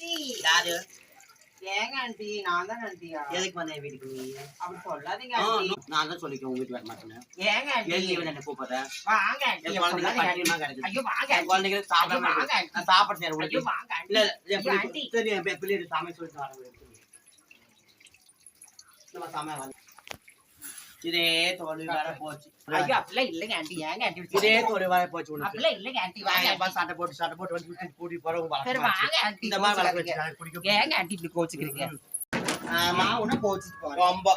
Aunty. யாரு? ஏங்க aunty? நான் தான் ஆண்டியா எதுக்கு வந்த என் வீட்டுக்கு நீ? அப்படி சொல்லாதீங்க ஆண்டி. நான் தான் சொல்லிக்கிறேன் உங்க வீட்டுக்கு வர மாட்டேன்னு ஏங்க ஆண்டி? ஏன் நீ வந்து என்ன கூப்பிடுற? வாங்க ஆண்டி குழந்தைங்க பட்டியமா ஐயோ வாங்க. குழந்தைங்க இருக்கு. ஆண்டி. நான் சாப்பாடு செய்யறேன் ஐயோ உங்களுக்கு வாங்க ஆண்டி. இல்ல இல்ல ஆண்டி. சரி சாமி சொல்லிட்டு வரேன். நம்ம சாமி வரேன் இதே தோல்வி வேற போச்சு ஐயோ அப்படிலாம் இல்லைங்க ஆண்டி ஏங்க ஆண்டி இதே? தோல்வி வேற போச்சு உனக்கு அப்படிலாம் இல்லைங்க ஆண்டி வாங்க. சண்டை போட்டு சண்டை போட்டு வந்து கூட்டி போறவங்க சரி வளர்க்க வாங்க ஆண்டி இந்த மாதிரி வளர்க்க குடிக்க ஏங்க ஆண்டி இப்படி கோச்சுக்கிறீங்க ஆமா உன்ன கோச்சுட்டு போறேன் ரொம்ப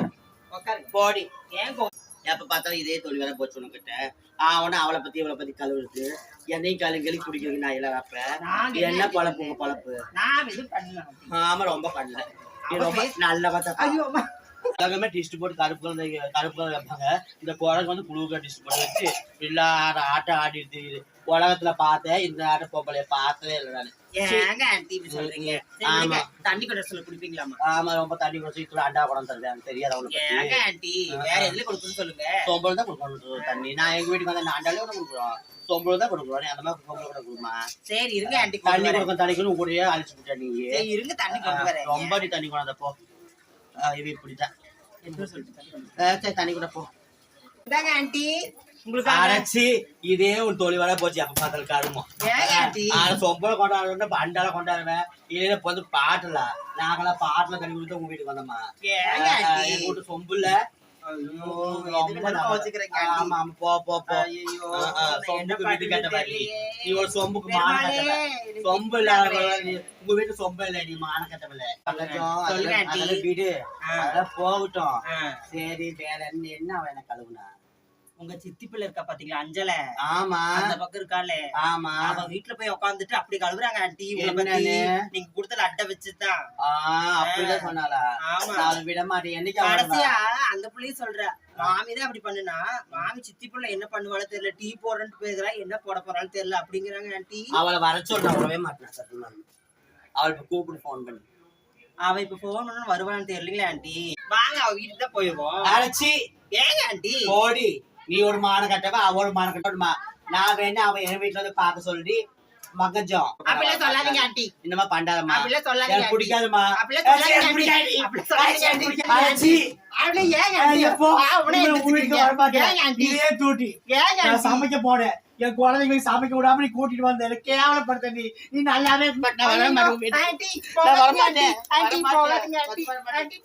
போடி ஏன் கோ எப்ப பார்த்தாலும் இதே தோல்வி வேற போச்சு உனக்கிட்ட அவனை அவளை பத்தி இவளை பத்தி கழுவுறது என்னையும் கழுவி குடிக்கிறதுக்கு நான் எல்லாம் என்ன பழப்பு உங்க பழப்பு நான் பண்ணல. ஆமா ரொம்ப பண்ணல ரொம்ப நல்ல பார்த்தா உலகமே டிஸ்ட் போட்டு கருப்பு கலந்த கருப்பு கலர் வைப்பாங்க. இந்த குரங்கு வந்து புழுக்க டிஸ்ட் போட்டு வச்சு எல்லா ஆட்டம் ஆடிட்டு உலகத்துல பார்த்தேன் இந்த ஆட்ட பொம்பளைய பார்த்ததே இல்லை நானு. தண்ணி கொண்டு சொல்ல குடிப்பீங்களாமா ஆமா ரொம்ப தண்ணி குடிச்சு இதுல அண்டா குடம் எனக்கு தெரியாது ஏங்க ஆண்டி வேற எதுல கொடுக்குன்னு சொல்லுங்க? சொம்பளம் தான் கொடுக்கணும் தண்ணி. நான் எங்க வீட்டுக்கு வந்து அண்டாலே கூட கொடுக்குறோம். தான் கொடுக்குறோம். அந்த மாதிரி சொம்பளம் கூட கொடுமா சரி இருங்க ஆண்டி தண்ணி. கொடுக்க தண்ணிக்குன்னு கூடயே அழிச்சு விட்டா நீ சரி இருங்க தண்ணி கொண்டு வரேன். ரொம்ப தண்ணி கொண்டாந்த இவ இப்படிதான். சரி தண்ணி கூட போ. ஆண்டி உங்களுக்கு அரைச்சி இதே ஒரு தொழில் வேலை போச்சு அப்ப பார்த்தாலும் கருமோ. ஆனா சொம்பளம் கொண்டாடுறேன் பண்டால கொண்டாடுவேன். இல்ல இப்ப வந்து பாட்டுல நாங்களாம் பாட்டுல தண்ணி கொடுத்து உங்க வீட்டுக்கு வந்தோமா? எங்க வீட்டு சொம்புல சொம்பு இல்லாத உங்க வீட்டு சொம்பு இல்ல நீ மான கட்டவல சொல்லுங்க ஆண்டி. வீடு போகட்டும் சரி வேற என்ன அவன் கழுவுனா உங்க சித்தி பிள்ளை இருக்கா பாத்தீங்களா? அஞ்சல. ஆமா. அந்த பக்கம் இருக்காளே. ஆமா. அவ வீட்டுல போய் உட்காந்துட்டு அப்படி கழுவுறாங்க ஆண்டி? நீங்க கொடுத்த அட்டை வச்சுதான் அப்படிதான் சொன்னாளா? ஆமா. நான் விட மாட்டேன். என்னைக்கு கடைசியா அந்த புள்ளைய சொல்ற. மாமி தான் அப்படி பண்ணுனா மாமி சித்தி பிள்ளை என்ன பண்ணுவாளோ தெரியல. டீ போடுறேன்னு போயிருக்கிறா. என்ன போட போறான்னு தெரியல. அப்படிங்கிறாங்க ஆண்டி. அவளை வர சொல்ல வரவே மாட்டேன் சத்தியமா அவளுக்கு கூப்பிட்டு ஃபோன் பண்ணி. அவ இப்ப போன் பண்ணு வருவான்னு தெரியலீங்களா ஆண்டி. வாங்க அவ வீட்டுக்கு தான் போயிருவோம் ஏங்க ஆண்டி? ஓடி நீ ஒரு மான கட்டவ அவ ஒரு மான கட்டணுமா நான் வேணா அவன் என் வீட்டுல வந்து பார்க்க சொல்லி மகஜம் அப்படிலாம் சொல்லாதீங்க ஆண்டி இன்னமா பண்டாதம்மா அப்படிலாம் சொல்லாதீங்க எனக்கு ஆண்டி. பிடிக்காதுமா அப்படிலாம் சொல்லாதீங்க. பிடிக்காது. அப்படிலாம் சொல்லாதீங்க ஆண்டி. ஏங்க ஆண்டி? எப்போ வர மாட்டேன். ஏங்க? இதே நான்? சமைக்க போனேன் என் குழந்தைங்களுக்கு சமைக்க விடாம நீ கூட்டிட்டு வந்த கேவலப்படுத்த நீ நீ நல்லாவே. நான் வர மாட்டேன். ஆண்டி, வர. ஆண்டி. போகாதீங்க ஆண்டி. ஆண்டி,